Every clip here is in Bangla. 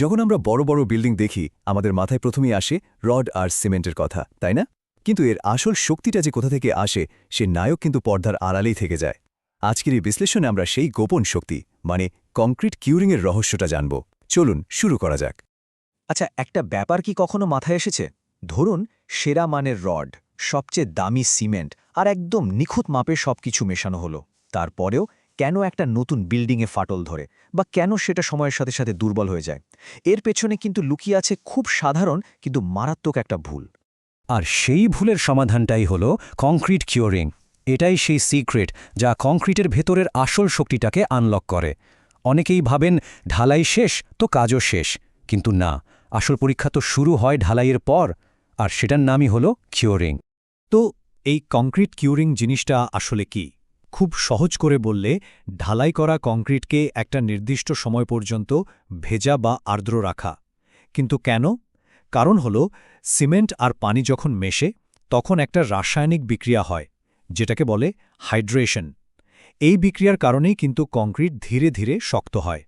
যখন আমরা বড় বড় বিল্ডিং দেখি, আমাদের মাথায় প্রথমেই আসে রড আর সিমেন্টের কথা, তাই না? কিন্তু এর আসল শক্তিটা যে কোথা থেকে আসে, সে নায়ক কিন্তু পর্দার আড়ালেই থেকে যায়। আজকের এই বিশ্লেষণে আমরা সেই গোপন শক্তি মানে কংক্রিট কিউরিংয়ের রহস্যটা জানব। চলুন, শুরু করা যাক। আচ্ছা একটা ব্যাপার কি কখনো মাথায় এসেছে? ধরুন, সেরা মানের রড, সবচেয়ে দামি সিমেন্ট, আর একদম নিখুঁত মাপের সবকিছু মেশানো হলো। তারপরেও কেন একটা নতুন বিল্ডিংয়ে ফাটল ধরে বা কেন সেটা সময়ের সাথে সাথে দুর্বল হয়ে যায়? এর পেছনে কিন্তু লুকিয়ে আছে খুব সাধারণ কিন্তু মারাত্মক একটা ভুল। আর সেই ভুলের সমাধানটাই হল কংক্রিট কিউরিং এটাই সেই সিক্রেট যা কংক্রিটের ভেতরের আসল শক্তিটাকে আনলক করে। অনেকেই ভাবেন ঢালাই শেষ তো কাজও শেষ। কিন্তু না আসল পরীক্ষা তো শুরু হয় ঢালাইয়ের পর আর সেটার নামই হল কিউরিং তো এই কংক্রিট কিউরিং জিনিসটা আসলে কি? খুব সহজ করে বললে, ঢালাই করা কংক্রিটকে একটা নির্দিষ্ট সময় পর্যন্ত ভেজা বা আর্দ্র রাখা। কিন্তু কেন? কারণ হল, সিমেন্ট আর পানি যখন মেশে, তখন একটা রাসায়নিক বিক্রিয়া হয়, যেটাকে বলে হাইড্রেশন। এই বিক্রিয়ার কারণেই কিন্তু কংক্রিট ধীরে ধীরে শক্ত হয়।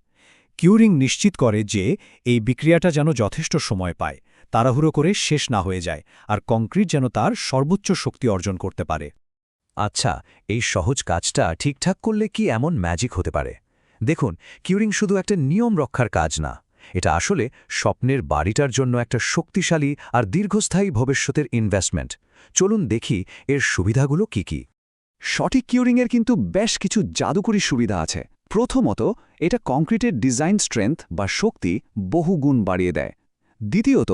কিউরিং নিশ্চিত করে যে, এই বিক্রিয়াটা যেন যথেষ্ট সময় পায়, তাড়াহুড়ো করে শেষ না হয়ে যায়, আর কংক্রিট যেন তার সর্বোচ্চ শক্তি অর্জন করতে পারে। আচ্ছা এই সহজ কাজটা ঠিকঠাক করলে কি এমন ম্যাজিক হতে পারে? দেখুন কিউরিং শুধু একটা নিয়ম রক্ষার কাজ না, এটা আসলে স্বপ্নের বাড়িটার জন্য একটা শক্তিশালী আর দীর্ঘস্থায়ী ভবিষ্যতের ইনভেস্টমেন্ট চলুন দেখি এর সুবিধাগুলো কি কি। সঠিক কিউরিংয়ের কিন্তু বেশ কিছু জাদুকরী সুবিধা আছে। প্রথমত, এটা কংক্রিটের ডিজাইন স্ট্রেংথ বা শক্তি বহুগুণ বাড়িয়ে দেয়। দ্বিতীয়ত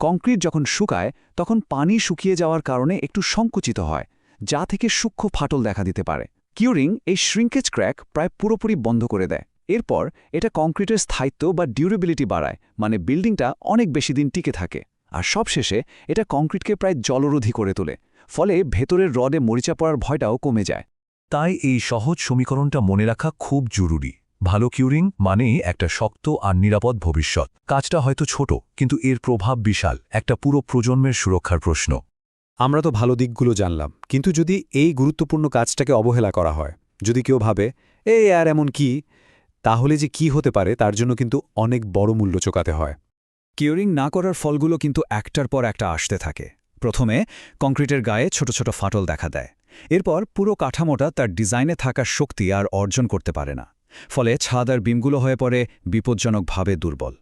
কংক্রিট যখন শুকায়, তখন পানি শুকিয়ে যাওয়ার কারণে একটু সংকুচিত হয়। যা থেকে সূক্ষ্ম ফাটল দেখা দিতে পারে। কিউরিং এই শ্রিঙ্কেজ ক্র্যাক প্রায় পুরোপুরি বন্ধ করে দেয়। এরপর এটা কংক্রিটের স্থায়িত্ব বা ডিউরেবিলিটি বাড়ায় মানে বিল্ডিংটা অনেক বেশি দিন টিকে থাকে। আর সবশেষে এটা কংক্রিটকে প্রায় জলরোধী করে তোলে, ফলে ভেতরের রডে মরিচা পড়ার ভয়টাও কমে যায়। তাই এই সহজ সমীকরণটা মনে রাখা খুব জরুরি। ভালো কিউরিং মানেই একটা শক্ত আর নিরাপদ ভবিষ্যৎ। কাজটা হয়তো ছোট, কিন্তু এর প্রভাব বিশাল, একটা পুরো প্রজন্মের সুরক্ষার প্রশ্ন। আমরা তো ভালো দিকগুলো জানলাম, কিন্তু যদি এই গুরুত্বপূর্ণ কাজটাকে অবহেলা করা হয়, যদি কেউ ভাবে এই আর এমন কি? তাহলে যে কি হতে পারে তার জন্য কিন্তু অনেক বড় মূল্য চোকাতে হয়। কিউরিং না করার ফলগুলো কিন্তু একটার পর একটা আসতে থাকে। প্রথমে কংক্রিটের গায়ে ছোট ছোট ফাটল দেখা দেয়। এরপর পুরো কাঠামোটা তার ডিজাইনে থাকা শক্তি আর অর্জন করতে পারে না। ফলে ছাদ আর বিমগুলো হয়ে পড়ে বিপজ্জনকভাবে দুর্বল।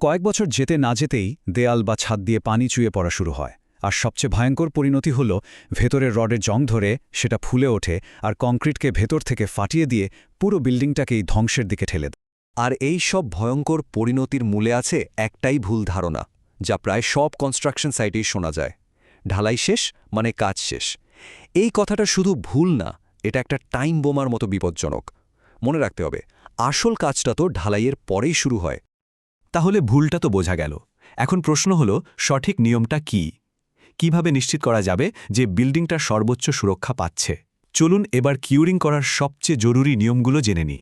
কয়েক বছর যেতে না যেতেই দেয়াল বা ছাদ দিয়ে পানি চুয়ে পড়া শুরু হয়। আর সবচেয়ে ভয়ঙ্কর পরিণতি হল ভেতরের রডের জং ধরে সেটা ফুলে ওঠে আর কংক্রিটকে ভেতর থেকে ফাটিয়ে দিয়ে পুরো বিল্ডিংটাকেই ধ্বংসের দিকে ঠেলে দেয়। আর এই সব ভয়ঙ্কর পরিণতির মূলে আছে একটাই ভুল ধারণা, যা প্রায় সব কনস্ট্রাকশন সাইটেই শোনা যায়। ঢালাই শেষ মানে কাজ শেষ। এই কথাটা শুধু ভুল না, এটা একটা টাইম বোমার মতো বিপজ্জনক। মনে রাখতে হবে, আসল কাজটা তো ঢালাইয়ের পরেই শুরু হয়। তাহলে ভুলটা তো বোঝা গেল। এখন প্রশ্ন হল, সঠিক নিয়মটা কি? কীভাবে নিশ্চিত করা যাবে যে বিল্ডিংটা সর্বোচ্চ সুরক্ষা পাচ্ছে? চলুন এবার কিউরিং করার সবচেয়ে জরুরি নিয়মগুলো জেনে নিই।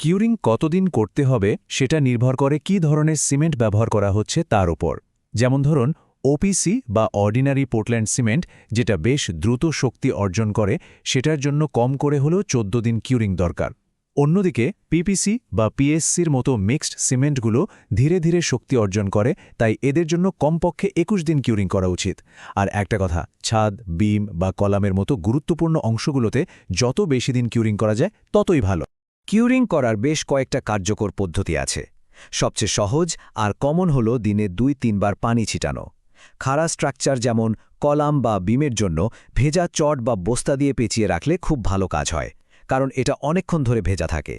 কিউরিং কতদিন করতে হবে সেটা নির্ভর করে কি ধরনের সিমেন্ট ব্যবহার করা হচ্ছে তার উপর। যেমন ধরুন ওপিসি বা অর্ডিনারি পোর্টল্যান্ড সিমেন্ট যেটা বেশ দ্রুত শক্তি অর্জন করে, সেটার জন্য কম করে হলেও চোদ্দ দিন কিউরিং দরকার। অন্যদিকে পিপিসি বা পিএসসির মতো মিক্সড সিমেন্টগুলো ধীরে ধীরে শক্তি অর্জন করে, তাই এদের জন্য কমপক্ষে একুশ দিন কিউরিং করা উচিত। আর একটা কথা, ছাদ, বিম বা কলামের মতো গুরুত্বপূর্ণ অংশগুলোতে যত বেশি দিন কিউরিং করা যায়, ততই ভালো। কিউরিং করার বেশ কয়েকটা কার্যকর পদ্ধতি আছে। সবচেয়ে সহজ আর কমন হল দিনে দুই, তিনবার পানি ছিটানো। খাড়া স্ট্রাকচার যেমন কলাম বা বিমের জন্য ভেজা চট বা বস্তা দিয়ে পেঁচিয়ে রাখলে খুব ভালো কাজ হয়। কারণ এটা অনেকক্ষণ ধরে ভেজা থাকে।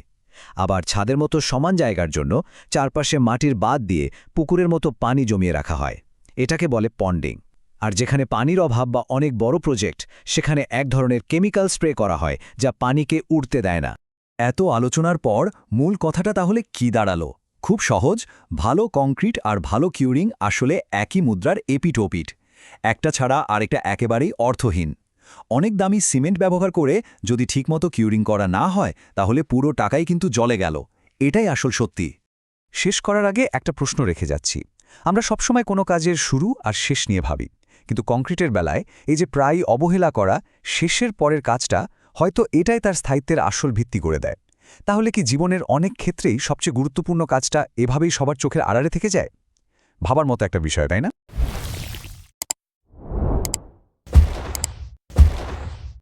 আবার ছাদের মতো সমান জায়গার জন্য চারপাশে মাটির বাদ দিয়ে পুকুরের মতো পানি জমিয়ে রাখা হয়। এটাকে বলে পন্ডিং। আর যেখানে পানির অভাব বা অনেক বড় প্রজেক্ট, সেখানে এক ধরনের কেমিক্যাল স্প্রে করা হয় যা পানিকে উড়তে দেয় না। এত আলোচনার পর মূল কথাটা তাহলে কি দাঁড়াল? খুব সহজ, ভালো কংক্রিট আর ভালো কিউরিং আসলে একই মুদ্রার এপিটোপিট একটা ছাড়া আরেকটা একেবারেই অর্থহীন। অনেক দামি সিমেন্ট ব্যবহার করে যদি ঠিকমতো কিউরিং করা না হয়, তাহলে পুরো টাকাই কিন্তু জলে গেল। এটাই আসল সত্যি। শেষ করার আগে একটা প্রশ্ন রেখে যাচ্ছি। আমরা সবসময় কোনো কাজের শুরু আর শেষ নিয়ে ভাবি, কিন্তু কংক্রিটের বেলায় এই যে প্রায় অবহেলা করা, শেষের পরের কাজটা হয়তো এটাই তার স্থায়িত্বের আসল ভিত্তি করে দেয়। তাহলে কি জীবনের অনেক ক্ষেত্রেই সবচেয়ে গুরুত্বপূর্ণ কাজটা এভাবেই সবার চোখের আড়ালে থেকে যায়? ভাবার মতো একটা বিষয়, তাই না?